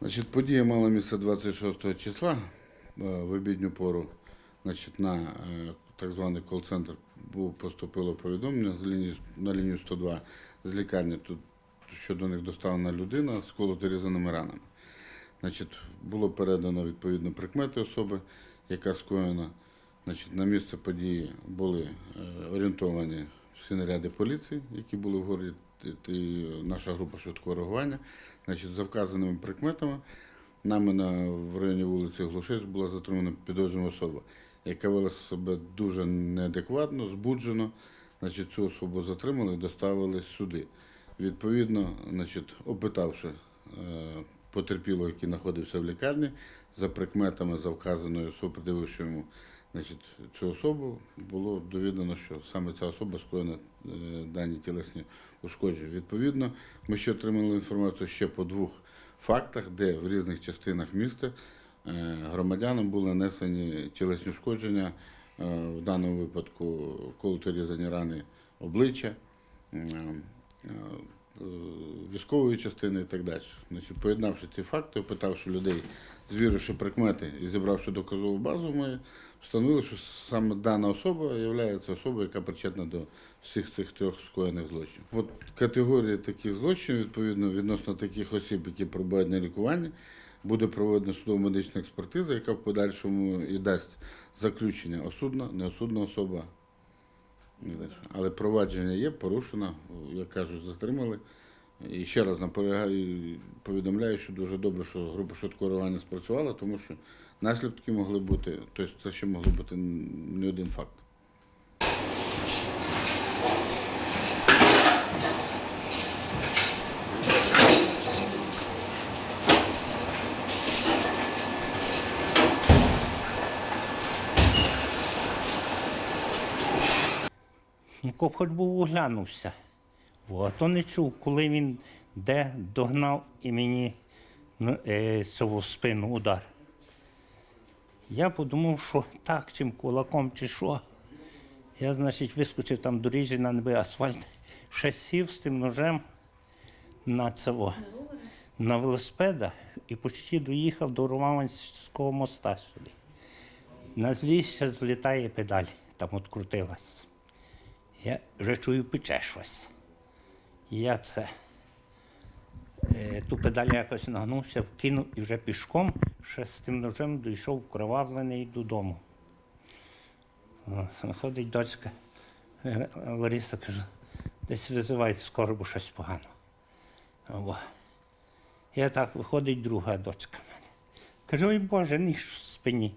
Значить, подія мала місце 26 числа е, в обідню пору. Значить, на е, так званий кол-центр поступило повідомлення з лінії, на лінію 102 з лікарні, тут, що до них доставлена людина з колоторізаними ранами. Значить, було передано відповідно прикмети особи, яка скоєна. Значить, на місце події були е, орієнтовані всі наряди поліції, які були в городі, наша група швидкого реагування. Значить, за вказаними прикметами нами на, в районі вулиці Глушець була затримана підозрювана особа, яка вела себе дуже неадекватно, збуджено. Значить, цю особу затримали і доставили сюди. Відповідно, значить, опитавши е, потерпілого, який знаходився в лікарні, за прикметами, за вказаною особою, придививши йому значить, цю особу, було довідано, що саме ця особа скоєна е, дані тілесні ушкодження. Відповідно, ми ще отримали інформацію ще по двох фактах, де в різних частинах міста е, громадянам були нанесені тілесні ушкодження, е, в даному випадку колоти різані рани обличчя. Військової частини і так далі. Значить, поєднавши ці факти, опитавши людей, звіривши прикмети і зібравши доказову базу, ми встановили, що саме дана особа є особою, яка причетна до всіх цих трьох скоєних злочинів. От категорії таких злочинів, відповідно, відносно таких осіб, які перебувають на лікуванні, буде проведена судово-медична експертиза, яка в подальшому і дасть заключення осудна, неосудна особа. Але провадження є, порушено, як кажуть, затримали. І ще раз наполягаю, повідомляю, що дуже добре, що група швидкого реагування спрацювала, тому що наслідки могли бути, тобто це ще могло бути не один факт. Коп хоч був оглянувся. А то не чув, коли він де догнав і мені ну, е, цього спину удар. Я подумав, що так, чим кулаком, чи що. Я, значить, вискочив там доріжжя на небе асфальт, ще сів з тим ножем на цього, на велосипеда і почти доїхав до Романського моста сюди. На злісся злітає педаль, там от крутилась. Я вже чую, пече щось. Я це е, ту педаль якось нагнувся, вкинув і вже пішком ще з тим ножем дійшов вкривавлений додому. Ходить дочка е, Лариса каже, десь визивають скоро, бо щось погано. О. Я так виходить друга дочка мене. Кажу, ой Боже, ніж в спині.